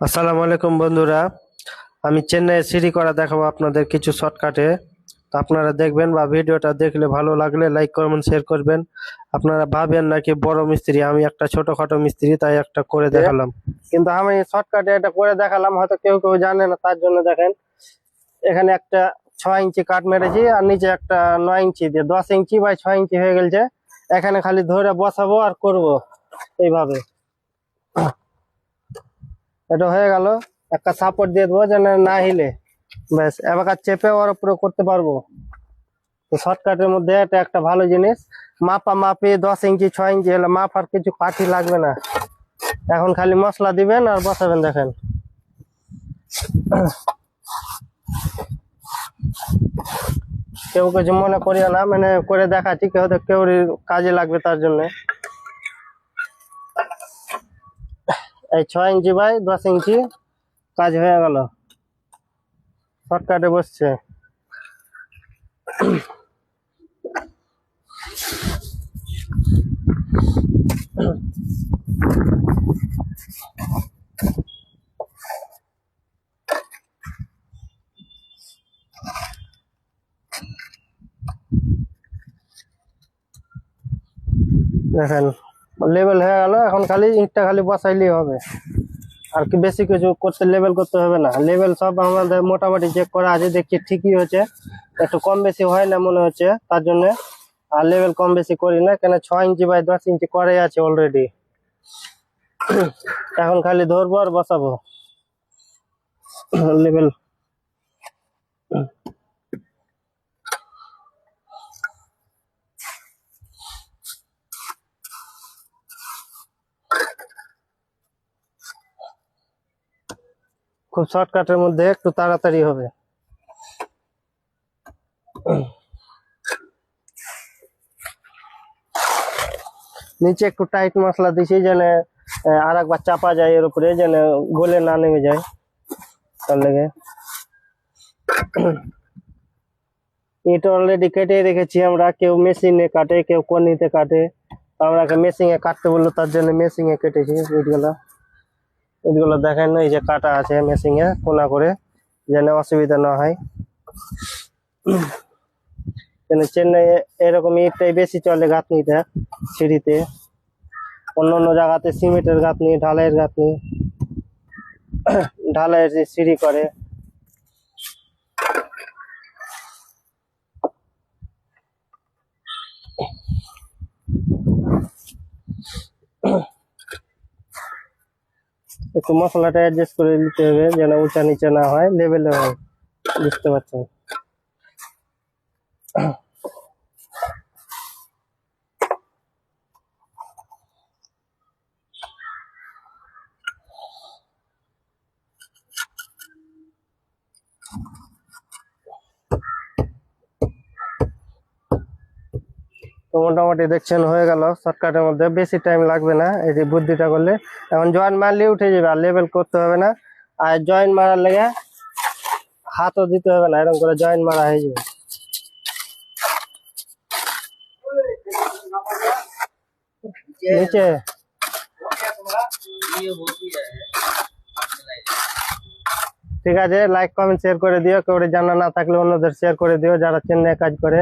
আসসালামু আলাইকুম বন্ধুরা। আমি চেন্নাইয়ে সিঁড়ি করা দেখাবো আপনাদের কিছু শর্টকাটে তো আপনারা দেখবেন বা ভিডিওটা দেখলে ভালো লাগলে লাইক করবেন শেয়ার করবেন। আপনারা ভাবেন নাকি বড় মিস্ত্রি, আমি একটা ছোটখাটো মিস্ত্রি, তাই একটা করে দেখালাম। কিন্তু আমি শর্টকাটে এটা করে দেখালাম, হয়তো কেউ কেউ জানে না, তার জন্য দেখেন। এখানে একটা ছয় ইঞ্চি কাঠ মেরেছি, আর নিচে একটা নয় ইঞ্চি দিয়ে, দশ ইঞ্চি বাই ছয় ইঞ্চি হয়ে গেছে এখানে খালি ধরে বসাবো আর করব, এইভাবে। এটা হয়ে গেল। একটা সাপোর্ট দিয়ে দেবো যেন না হিলে। ব্যাস, এবার চেপে ওর উপরে করতে পারব। শর্টকাটের মধ্যে এটা একটা ভালো জিনিস। মাপা মাপি দশ ইঞ্চি, ছয় ইঞ্চি হলে মাপ আর কিছু কাঠি লাগবে না। এখন খালি মশলা দিবেন আর বসাবেন, দেখেন। কেউ কিছু মনে করিও না মানে করে দেখাচ্ছি, কেউ কেউ কাজে লাগবে তার জন্য। এই ছয় ইঞ্চি বাই দশ ইঞ্চি কাজ হয়ে গেল। শর্টকাটে বসছে। দেখেন। লেভেল হয়ে গেল, এখন খালি ইটটা খালি বসাইলেই হবে। আর কি বেশি কিছু করতে লেভেল করতে হবে না। লেভেল সব আমাদের মোটামুটি চেক করা আছে, দেখছি ঠিকই হচ্ছে একটু কম বেশি হয় না মনে হচ্ছে, তার জন্য আর লেভেল কম বেশি করি না, কেন ছয় ইঞ্চি বাই দশ ইঞ্চি করে আছে অলরেডি এখন খালি ধরবো আর বসাবো। লেভেল খুব শর্টকাটের মধ্যে একটু তাড়াতাড়ি হবে। নিচে একটু টাইট মশলা দিছি যেন আর একবার চাপা যায় এর উপরে, যেন গলে না নেমে যায়। তার লেগে। ইট অলরেডি কেটে রেখেছি আমরা। কেউ মেশিনে কাটে, কেউ কনিতে কাটে। আমরা মেশিনে কাটতে বলল, তার জন্য মেশিনে কেটেছি ইটগুলো ইটগুলো দেখেন এই যে কাটা আছে মেশিনে কোনা করে, যেন অসুবিধা না হয়। কেন চেন্নাই এরকম ইটটাই বেশি চলে গাঁথনিটা সিঁড়িতে। অন্য অন্য জায়গাতে সিমেন্টের গাঁথনি, ঢালাইয়ের গাঁথনি, ঢালাইয়ের সিঁড়ি করে একটু মশলাটা অ্যাডজাস্ট করে নিতে হবে, যেন উঁচা নিচে না হয় লেভেলে হয়। বুঝতে পারছেন? তো মোটামুটি দেখছেন, হয়ে গেল। শর্টকাটের মধ্যে বেশি টাইম লাগবে না। এই যে বুদ্ধিটা করলে, এখন জয়েন্ট মারলে উঠে যাবে, আর লেভেল করতে হবে না। আর জয়েন্ট মারার লেগে হাতও দিতে হবে না, এরকম করে জয়েন্ট মারা হয়ে যাবে। নিচে। ঠিক আছে লাইক কমেন্ট শেয়ার করে দিও। কেউ জানা না থাকলে অন্যদের শেয়ার করে দিও, যারা চেন্নাই কাজ করে।